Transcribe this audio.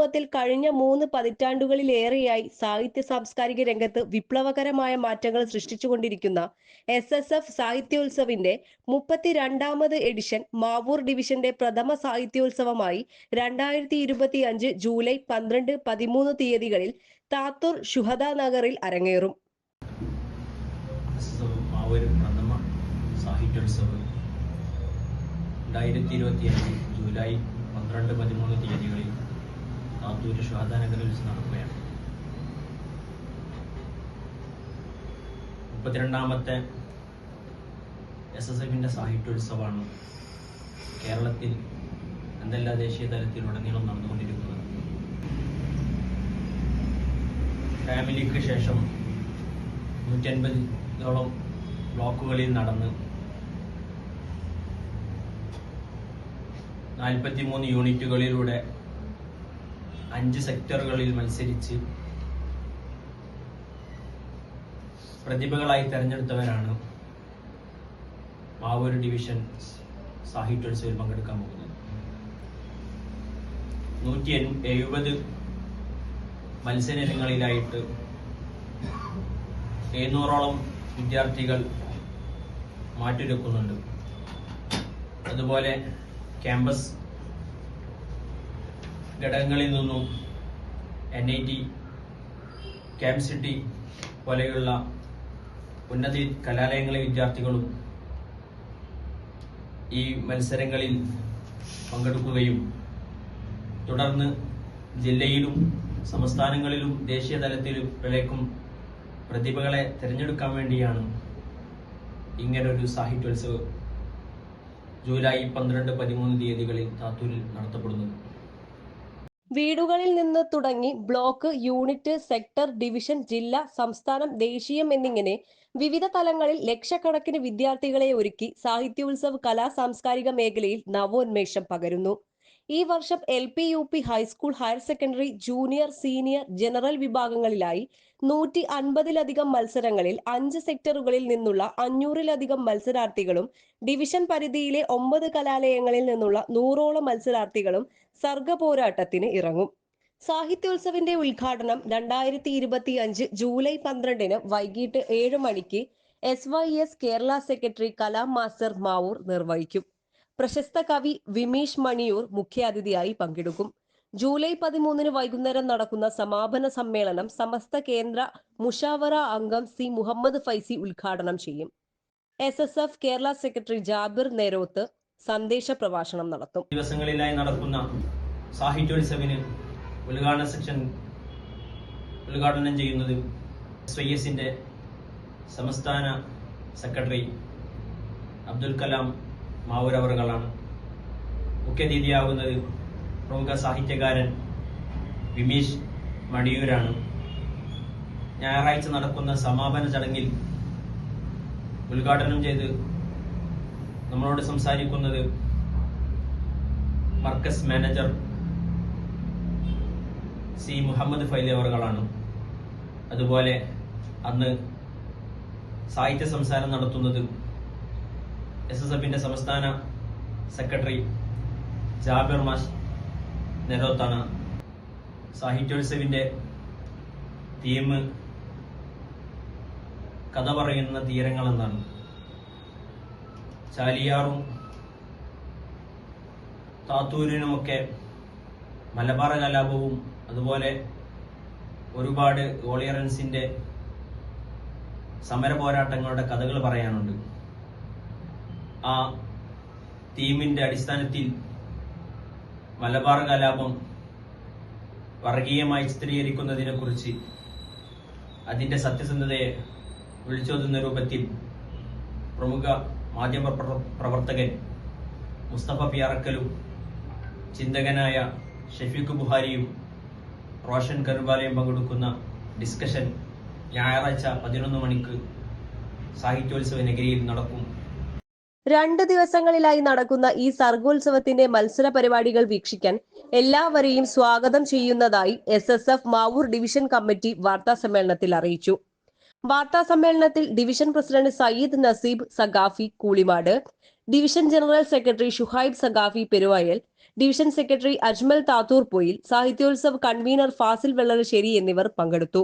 സമൂഹത്തിൽ കഴിഞ്ഞ മൂന്ന് പതിറ്റാണ്ടുകളിലേറെയായി സാഹിത്യ സാംസ്കാരിക രംഗത്ത് വിപ്ലവകരമായ മാറ്റങ്ങൾ സൃഷ്ടിച്ചുകൊണ്ടിരിക്കുന്ന എസ് എസ് എഫ് സാഹിത്യോത്സവിന്റെ മുപ്പത്തിരണ്ടാമത് എഡിഷൻ മാവൂർ ഡിവിഷന്റെ പ്രഥമ സാഹിത്യോത്സവമായി രണ്ടായിരത്തി ഇരുപത്തി അഞ്ച് ജൂലൈ പന്ത്രണ്ട് പതിമൂന്ന് തീയതികളിൽ താത്തൂർ ഷുഹദ നഗറിൽ അരങ്ങേറും. പ്രഥമ സാഹിത്യോത്സവം രണ്ടായിരത്തി ഇരുപത്തി അഞ്ച് ജൂലൈ പന്ത്രണ്ട് പതിമൂന്ന് തീയതികളിൽ താത്തൂര് നഗറിൽ വെച്ച് നടക്കുകയാണ്. മുപ്പത്തിരണ്ടാമത്തെ എസ് എസ് എഫിന്റെ സാഹിത്യോത്സവമാണ് കേരളത്തിൽ എന്തെല്ലാ ദേശീയ തലത്തിലുടനീളം നടന്നുകൊണ്ടിരിക്കുന്നത്. ഫാമിലിക്ക് ശേഷം നൂറ്റൻപതോളം ബ്ലോക്കുകളിൽ നടന്ന് നാൽപ്പത്തിമൂന്ന് യൂണിറ്റുകളിലൂടെ അഞ്ച് സെക്ടറുകളിൽ മത്സരിച്ച് പ്രതിഭകളായി തെരഞ്ഞെടുത്തവരാണ് മാവൂർ ഡിവിഷൻ സാഹിത്യോത്സവിൽ പങ്കെടുക്കാൻ പോകുന്നത്. നൂറ്റി എഴുപത് മത്സരങ്ങളിലായിട്ട് എഴുന്നൂറോളം വിദ്യാർത്ഥികൾ മാറ്റിവെക്കുന്നുണ്ട് അതുപോലെ ക്യാമ്പസ് ഘടകങ്ങളിൽ നിന്നും എൻ ഐ ടി സിറ്റി പോലെയുള്ള ഉന്നത കലാലയങ്ങളിലെ വിദ്യാർത്ഥികളും ഈ മത്സരങ്ങളിൽ പങ്കെടുക്കുകയും തുടർന്ന് ജില്ലയിലും സംസ്ഥാനങ്ങളിലും ദേശീയ തലത്തിലും പ്രതിഭകളെ തിരഞ്ഞെടുക്കാൻ വേണ്ടിയാണ് ഇങ്ങനൊരു സാഹിത്യോത്സവം ജൂലൈ പന്ത്രണ്ട് പതിമൂന്ന് തീയതികളിൽ താത്തൂരിൽ നടത്തപ്പെടുന്നത്. വീടുകളിൽ നിന്ന് തുടങ്ങി ബ്ലോക്ക് യൂണിറ്റ് സെക്ടർ ഡിവിഷൻ ജില്ല സംസ്ഥാനം ദേശീയം എന്നിങ്ങനെ വിവിധ തലങ്ങളിൽ ലക്ഷക്കണക്കിന് വിദ്യാർത്ഥികളെ ഒരുക്കി സാഹിത്യോത്സവ് കലാ സാംസ്കാരിക മേഖലയിൽ നവോന്മേഷം പകരുന്നു. ഈ വർഷം L P U P high school higher secondary junior senior general വിഭാഗങ്ങളിലായി നൂറ്റി അൻപതിലധികം മത്സരങ്ങളിൽ അഞ്ച് സെക്ടറുകളിൽ നിന്നുള്ള അഞ്ഞൂറിലധികം മത്സരാർത്ഥികളും ഡിവിഷൻ പരിധിയിലെ ഒമ്പത് കലാലയങ്ങളിൽ നിന്നുള്ള നൂറോളം മത്സരാർത്ഥികളും സർഗ പോരാട്ടത്തിന് ഇറങ്ങും. സാഹിത്യോത്സവിന്റെ ഉദ്ഘാടനം രണ്ടായിരത്തി ഇരുപത്തി അഞ്ച് ജൂലൈ പന്ത്രണ്ടിന് വൈകിട്ട് ഏഴ് മണിക്ക് S Y S Kerala secretary Kalam master Mavoor നിർവഹിക്കും. പ്രശസ്ത കവി വിമീഷ് മണിയൂർ മുഖ്യാതിഥിയായി പങ്കെടുക്കും. ജൂലൈ പതിമൂന്നിന് വൈകുന്നേരം നടക്കുന്ന സമാപന സമ്മേളനം സമസ്ത കേന്ദ്ര മുഷാവറ അംഗം സി മുഹമ്മദ് ഫൈസി ഉദ്ഘാടനം ചെയ്യും. S S F Kerala secretary Jabir Neroth സന്ദേശ പ്രഭാഷണം നടത്തും. ദിവസങ്ങളിലായി നടക്കുന്ന സാഹിത്യോത്സവിന് ഉദ്ഘാടന സെക്ഷൻ ഉദ്ഘാടനം ചെയ്യുന്നത് എസ് സംസ്ഥാന സെക്രട്ടറി അബ്ദുൽ കലാം മാവൂർ മുഖ്യതിഥിയാകുന്നത് പ്രമുഖ സാഹിത്യകാരൻ വിമീഷ് മടിയൂരാണ്. ഞായറാഴ്ച നടക്കുന്ന സമാപന ചടങ്ങിൽ ഉദ്ഘാടനം ചെയ്ത് നമ്മളോട് സംസാരിക്കുന്നത് മർക്കസ് മാനേജർ സി മുഹമ്മദ് ഫൈലി അവറുകളാണ്. അതുപോലെ അന്ന് സാഹിത്യ സംസാരം നടത്തുന്നത് എസ് എസ് എഫിന്റെ സംസ്ഥാന സെക്രട്ടറി ജാബിർ മാഷ് നെരോത്താണ് സാഹിത്യോത്സവിന്റെ തീം കഥ പറയുന്ന തീരങ്ങൾ എന്നാണ് ചാലിയാറും താത്തൂരിനുമൊക്കെ മലബാർ കലാപവും അതുപോലെ ഒരുപാട് ഓളിയറൻസിന്റെ സമര പോരാട്ടങ്ങളുടെ കഥകൾ പറയാനുണ്ട്. ആ തീമിന്റെ അടിസ്ഥാനത്തിൽ മലബാർ കലാപം വർഗീയമായി ചിത്രീകരിക്കുന്നതിനെ കുറിച്ച് അതിന്റെ സത്യസന്ധതയെ വിളിച്ചോതുന്ന രൂപത്തിൽ പ്രമുഖ മാധ്യമ പ്രവർത്തകൻ മുസ്തഫ പിയാറക്കലും ചിന്തകനായ ഷെഫീഖ് ബുഹാരിയും റോഷൻ കരുബാലയും പങ്കെടുക്കുന്ന ഡിസ്കഷൻ ഞായറാഴ്ച പതിനൊന്ന് മണിക്ക് സാഹിത്യോത്സവ നഗരിയിൽ നടക്കും. രണ്ട് ദിവസങ്ങളിലായി നടക്കുന്ന ഈ സർഗോത്സവത്തിന്റെ മത്സര പരിപാടികൾ വീക്ഷിക്കാൻ എല്ലാവരെയും സ്വാഗതം ചെയ്യുന്നതായി S S F Mavoor division committee വാർത്താ സമ്മേളനത്തിൽ അറിയിച്ചു. വാർത്താ സമ്മേളനത്തിൽ division president Sayyid Naseeb Saqafi Koolimad division general secretary Shuhaib Saqafi Peruvayal division secretary Ajmal Thathoor Poyil Sahityotsav convener Fazil Vellarassery എന്നിവർ പങ്കെടുത്തു.